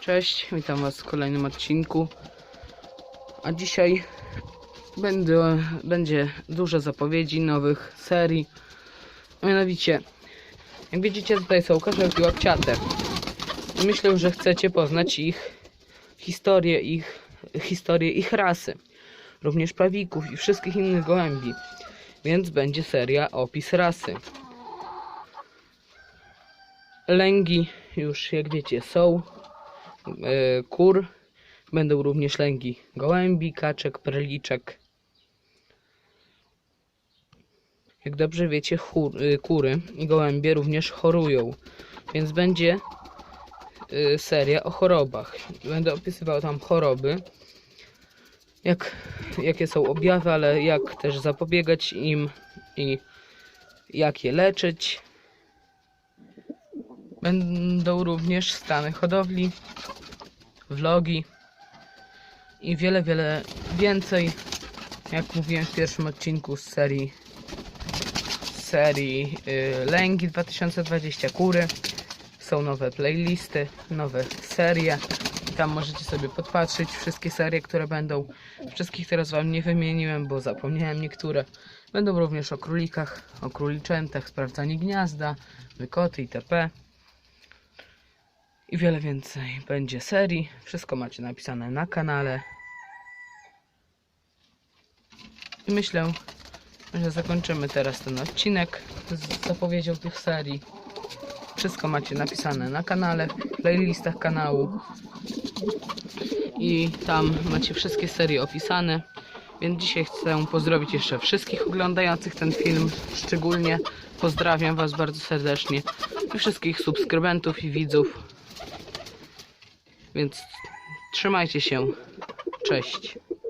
Cześć, witam Was w kolejnym odcinku. A dzisiaj będę, będzie dużo zapowiedzi nowych serii. Mianowicie, jak widzicie, tutaj są karzełki łapciate. Myślę, że chcecie poznać ich historię, ich historię ich rasy. Również prawików i wszystkich innych gołębi. Więc będzie seria opis rasy. Lęgi już jak wiecie są. E, kur. Będą również lęgi gołębi, kaczek, perliczek. Jak dobrze wiecie, y, kury i gołębie również chorują, więc będzie y, seria o chorobach. Będę opisywał tam choroby, jak, jakie są objawy, ale jak też zapobiegać im i jak je leczyć. Będą również stany hodowli, vlogi i wiele, wiele więcej. Jak mówiłem w pierwszym odcinku z serii serii y, Lęgi 2020 Kury. Są nowe playlisty, nowe serie. Tam możecie sobie podpatrzeć wszystkie serie, które będą. Wszystkich teraz wam nie wymieniłem, bo zapomniałem niektóre. Będą również o królikach, o króliczętach, sprawdzanie gniazda, wykoty itp. I wiele więcej będzie serii. Wszystko macie napisane na kanale. I myślę, że zakończymy teraz ten odcinek z zapowiedzią tych serii. Wszystko macie napisane na kanale, w playlistach kanału. I tam macie wszystkie serie opisane. Więc dzisiaj chcę pozdrowić jeszcze wszystkich oglądających ten film. Szczególnie pozdrawiam Was bardzo serdecznie i wszystkich subskrybentów i widzów. Więc trzymajcie się. Cześć.